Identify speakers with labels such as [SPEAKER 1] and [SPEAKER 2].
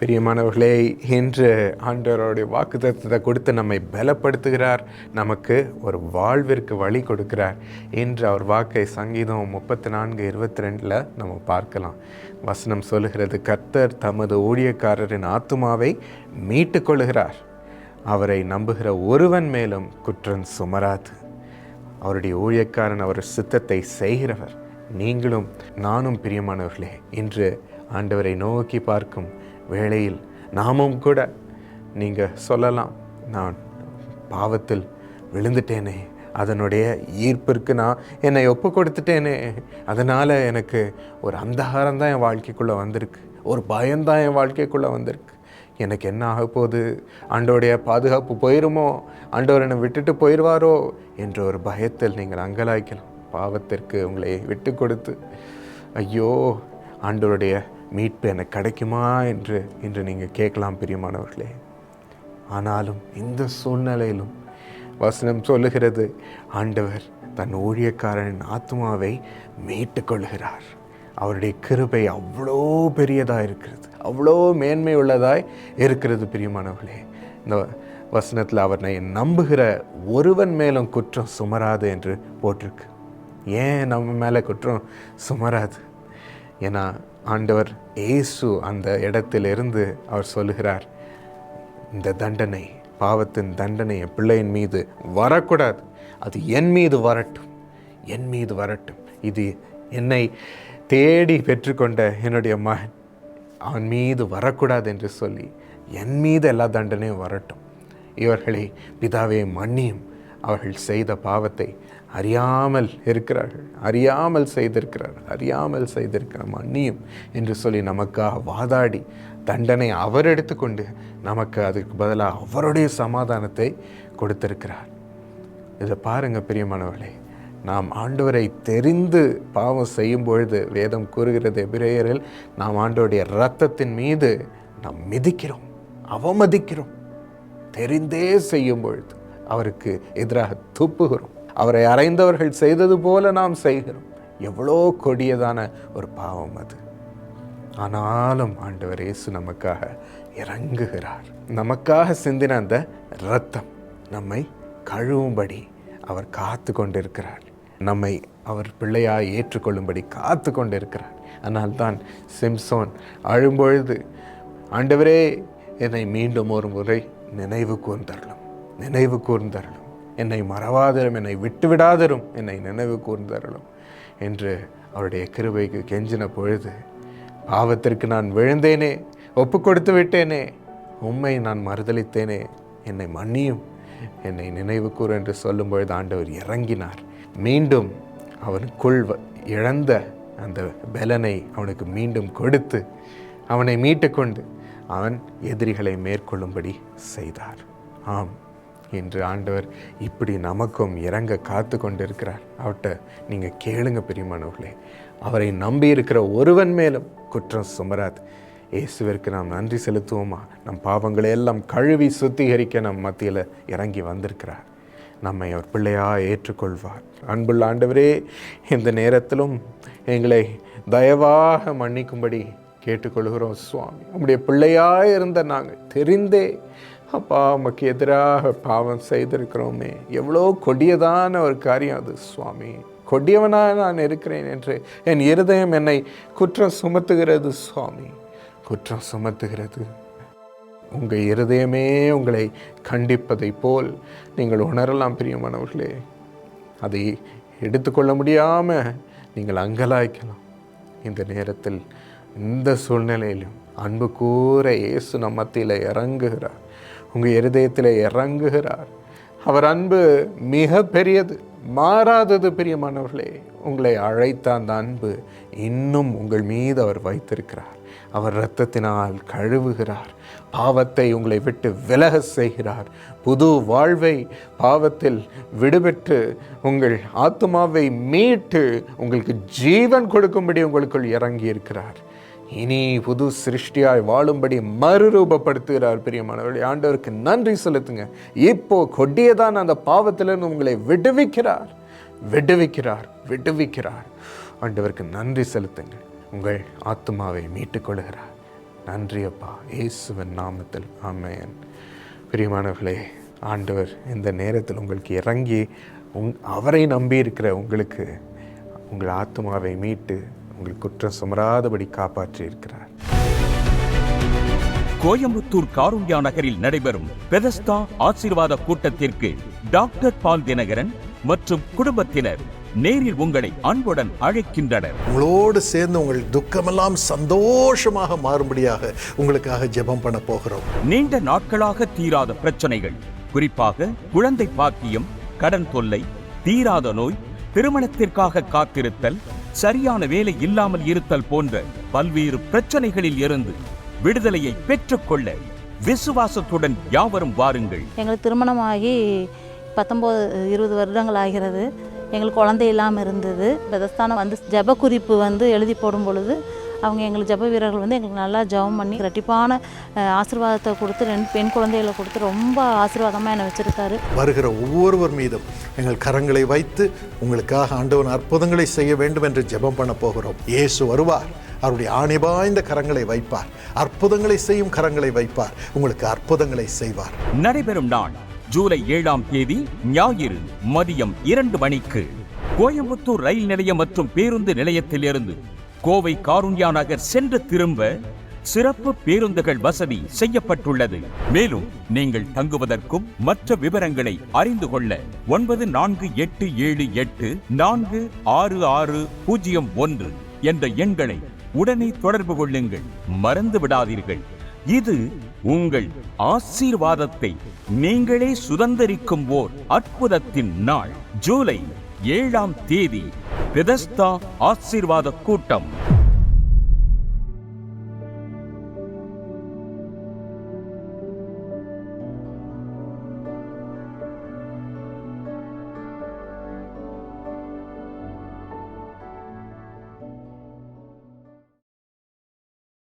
[SPEAKER 1] பிரியமானவர்களே இன்று ஆண்டவருடைய வாக்குத்தத்தை கொடுத்து நம்மை பலப்படுத்துகிறார். நமக்கு ஒரு வாழ்விற்கு வழி கொடுக்கிறார். இன்று அவர் வாக்கை சங்கீதம் முப்பத்தி நான்கு இருபத்தி ரெண்டில் நம்ம பார்க்கலாம். வசனம் சொல்லுகிறது கர்த்தர் தமது ஊழியக்காரரின் ஆத்துமாவை மீட்டு அவரை நம்புகிற ஒருவன் மேலும் குற்றம் சுமராது. அவருடைய ஊழியக்காரன் அவர் சித்தத்தை செய்கிறவர். நீங்களும் நானும் பிரியமானவர்களே இன்று ஆண்டவரை நோக்கி பார்க்கும் வேளையில் நாமும் கூட நீங்கள் சொல்லலாம். நான் பாவத்தில் விழுந்துட்டேனே. அதனுடைய ஈர்ப்பிற்கு நான் என்னை ஒப்பு கொடுத்துட்டேனே. அதனால் எனக்கு ஒரு அந்தகாரம் தான் என் வாழ்க்கைக்குள்ளே வந்திருக்கு. ஒரு பயம்தான் என் வாழ்க்கைக்குள்ளே வந்திருக்கு. எனக்கு என்ன ஆக போகுது? ஆண்டோடைய பாதுகாப்பு போயிருமோ? ஆண்டவர் என்னை விட்டுட்டு போயிடுவாரோ என்ற ஒரு பயத்தில் நீங்கள் அங்கலாய்க்கலாம். பாவத்திற்கு உங்களை விட்டு கொடுத்து ஐயோ ஆண்டவருடைய மீட்பு எனக்கு கிடைக்குமா என்று இன்று நீங்கள் கேட்கலாம் பிரியமானவர்களே. ஆனாலும் இந்த சூழ்நிலையிலும் வசனம் சொல்லுகிறது ஆண்டவர் தன் ஊழியக்காரனின் ஆத்மாவை மீட்டு கொள்கிறார் அவருடைய கிருபை அவ்வளோ பெரியதாக இருக்கிறது அவ்வளோ மேன்மை உள்ளதாய் இருக்கிறது பிரியமானவர்களே. இந்த வசனத்தில் அவரை நம்புகிற ஒருவன் மேலும் குற்றம் சுமராது என்று போட்டிருக்கு. ஏன் நம்ம மேலே குற்றம் சுமராது? ஏன்னா ஆண்டவர் இயேசு அந்த இடத்திலிருந்து அவர் சொல்லுகிறார் இந்த தண்டனை பாவத்தின் தண்டனை என் பிள்ளையின் மீது வரக்கூடாது. அது என் மீது வரட்டும். என் மீது வரட்டும். இது என்னை தேடி பெற்றுக்கொண்ட என்னுடைய மகன். அவன் மீது வரக்கூடாது என்று சொல்லி என் மீது எல்லா தண்டனையும் வரட்டும். இவர்களை பிதாவே மன்னியும். அவர்கள் செய்த பாவத்தை அறியாமல் இருக்கிறார்கள். அறியாமல் செய்திருக்கிறார்கள். அறியாமல் செய்திருக்கிற மன்னியும் என்று சொல்லி நமக்காக வாதாடி தண்டனை அவர் எடுத்துக்கொண்டு நமக்கு அதுக்கு பதிலாக அவருடைய சமாதானத்தை கொடுத்திருக்கிறார். இதை பாருங்கள் பிரியமானவர்களே நாம் ஆண்டவரை தெரிந்து பாவம் செய்யும் பொழுது வேதம் கூறுகிறது எபிரேயரில் நாம் ஆண்டவருடைய இரத்தத்தின் மீது நாம் மிதிக்கிறோம் அவமதிக்கிறோம். தெரிந்தே செய்யும் பொழுது அவருக்கு எதிராக துப்புகிறோம். அவரை அறைந்தவர்கள் செய்தது போல நாம் செய்கிறோம். எவ்வளோ கொடியதான ஒரு பாவம் அது. ஆனாலும் ஆண்டவர் இயேசு நமக்காக இறங்குகிறார். நமக்காக சிந்தின அந்த இரத்தம் நம்மை கழுவும்படி அவர் காத்து கொண்டிருக்கிறார். நம்மை அவர் பிள்ளையாய் ஏற்றுக்கொள்ளும்படி காத்து கொண்டிருக்கிறார். ஆனால் தான் சிம்சோன் அழும்பொழுது ஆண்டவரே என்னை மீண்டும் ஒரு முறை நினைவு கூர்ந்தரலும் நினைவு கூர்ந்தருளும். என்னை மறவாதரும் என்னை விட்டுவிடாதரும் என்னை நினைவு கூர்ந்தருளும் என்று அவருடைய கிருபைக்கு கெஞ்சின பொழுது பாவத்திற்கு நான் விழுந்தேனே ஒப்பு கொடுத்து விட்டேனே உம்மை நான் மறுதளித்தேனே என்னை மன்னியும் என்னை நினைவு கூறு என்று சொல்லும் பொழுது ஆண்டவர் இறங்கினார். மீண்டும் அவனுக்குள் இழந்த அந்த பலனை அவனுக்கு மீண்டும் கொடுத்து அவனை மீட்டுக்கொண்டு அவன் எதிரிகளை மேற்கொள்ளும்படி செய்தார். ஆம். இன்று ஆண்டவர் இப்படி நமக்கும் இறங்க காத்து கொண்டிருக்கிறார். அவர்கிட்ட நீங்கள் கேளுங்க பிரியமானவர்களே. அவரை நம்பி இருக்கிற ஒருவன் மேலும் குற்றம் சுமராது. இயேசுவிற்கு நாம் நன்றி செலுத்துவோமா? நம் பாவங்களை எல்லாம் கழுவி சுத்திகரிக்க நம் மத்தியில் இறங்கி வந்திருக்கிறார். நம்மை அவர் பிள்ளையாக ஏற்றுக்கொள்வார். அன்புள்ள ஆண்டவரே இந்த நேரத்திலும் எங்களை தயவாக மன்னிக்கும்படி கேட்டுக்கொள்கிறோம் சுவாமி. உங்களுடைய பிள்ளையாக இருந்த நாங்கள் தெரிந்தே அப்பா உமக்கு எதிராக பாவம் செய்திருக்கிறோமே. எவ்வளோ கொடியதான ஒரு காரியம் அது சுவாமி. கொடியவனாக நான் இருக்கிறேன் என்று என் இருதயம் என்னை குற்றம் சுமத்துகிறது சுவாமி. குற்றம் சுமத்துகிறது. உங்கள் இருதயமே உங்களை கண்டிப்பதைப் போல் நீங்கள் உணரலாம் பிரியமானவர்களே அதை எடுத்துக்கொள்ள முடியாமல் நீங்கள் அங்கலாய்க்கலாம். இந்த நேரத்தில் இந்த சூழ்நிலையிலும் அன்பு கூற இயேசு நம் மத்தியில் இறங்குகிறார். உங்கள் இருதயத்தில் இறங்குகிறார். அவர் அன்பு மிக பெரியது மாறாதது பிரியமானவர்களே உங்களை அழைத்த அந்த அன்பு இன்னும் உங்கள் மீது அவர் வைத்திருக்கிறார். அவர் இரத்தத்தினால் கழுவுகிறார் பாவத்தை உங்களை விட்டு விலக செய்கிறார். புது வாழ்வை பாவத்தில் விடுபெற்று உங்கள் ஆத்மாவை மீட்டு உங்களுக்கு ஜீவன் கொடுக்கும்படி உங்களுக்குள் இறங்கி இருக்கிறார் இனி புது சிருஷ்டியாய் வாழும்படி மறுரூபப்படுத்துகிறார் பிரியமானவர்களே. ஆண்டவருக்கு நன்றி செலுத்துங்க. இப்போ கொடியதான் அந்த பாவத்திலிருந்து உங்களை விடுவிக்கிறார். விடுவிக்கிறார் விடுவிக்கிறார். ஆண்டவருக்கு நன்றி செலுத்துங்க. உங்கள் ஆத்மாவை மீட்டுக் கொள்கிறார் நன்றி அப்பா. இயேசுவன் நாமத்தில். ஆமையன் பிரியமானவர்களே ஆண்டவர் இந்த நேரத்தில் உங்களுக்கு இறங்கி உங் அவரை நம்பி இருக்கிற உங்களுக்கு உங்கள் ஆத்மாவை மீட்டு உங்கள் குற்றம் சுமராதபடி காப்பாற்றி இருக்கிறார்
[SPEAKER 2] கோயம்புத்தூர் காருண்யா நகரில் நடைபெறும் பெதஸ்தா ஆசீர்வாத கூட்டத்திற்கு டாக்டர் பால் தினகரன் மற்றும் குடும்பத்தினர் நேரில் உங்களை அன்புடன் அழைக்கின்றனர்.
[SPEAKER 3] உங்களோடு சேர்ந்து உங்கள் துக்கமெல்லாம் சந்தோஷமாக மாறும்படியாக உங்களுக்காக ஜெபம் பண்ண போகிறோம்.
[SPEAKER 2] நீண்ட நாட்களாக தீராத பிரச்சனைகள் குறிப்பாக குழந்தை பாக்கியம் கடன் தொல்லை தீராத நோய் திருமணத்திற்காக காத்திருத்தல் சரியான வேலை இல்லாமல் இருத்தல் போன்ற பல்வேறு பிரச்சனைகளில் இருந்து விடுதலையை பெற்றுக்கொள்ள விசுவாசத்துடன் யாவரும் வாருங்கள்.
[SPEAKER 4] எங்களுக்கு திருமணமாகி பத்தொம்போது இருபது வருடங்கள் ஆகிறது. எங்களுக்கு குழந்தை இல்லாமல் இருந்தது. பெதஸ்தானம் வந்து ஜெப குறிப்பு வந்து எழுதி போடும் பொழுது அவங்க எங்களுக்கு ஜெப வீரர்கள் வந்து எங்களுக்கு நல்லா ஜெபம் பண்ணி ரெட்டிப்பான அஹ், ஆசீர்வாதத்தை கொடுத்து ரெண்டு பெண் குழந்தைகளை கொடுத்து ரொம்ப ஆசீர்வாதமாக என்னை வச்சுருக்காரு.
[SPEAKER 3] வருகிற ஒவ்வொருவர் மீதும் எங்கள் கரங்களை வைத்து உங்களுக்காக ஆண்டவன் அற்புதங்களை செய்ய வேண்டும் என்று ஜெபம் பண்ண போகிறோம். இயேசு வருவார். அவருடைய ஆணிபாய்ந்த கரங்களை வைப்பார். அற்புதங்களை செய்யும் கரங்களை வைப்பார். உங்களுக்கு அற்புதங்களை செய்வார்.
[SPEAKER 2] நடைபெறும் நாள் ஜூலை ஏழாம் தேதி ஞாயிறு மதியம் இரண்டு மணிக்கு. கோயம்புத்தூர் ரயில் நிலையம் மற்றும் பேருந்து நிலையத்திலிருந்து கோவை காருண்யா நகர் சென்று திரும்ப சிறப்பு பேருந்துகள் வசதி செய்யப்பட்டுள்ளது. மேலும் நீங்கள் தங்குவதற்கும் மற்ற விவரங்களை அறிந்து கொள்ள ஒன்பது நான்கு எட்டு ஏழு எட்டு நான்கு ஆறு ஆறு பூஜ்ஜியம் ஒன்று என்ற எண்களை உடனே தொடர்பு கொள்ளுங்கள். மறந்து விடாதீர்கள். இது உங்கள் ஆசீர்வாதத்தை நீங்களே சுதந்திரிக்கும் ஓர் அற்புதத்தின் நாள். ஜூலை ஏழாம் தேதி பெதஸ்தா ஆசீர்வாத கூட்டம்.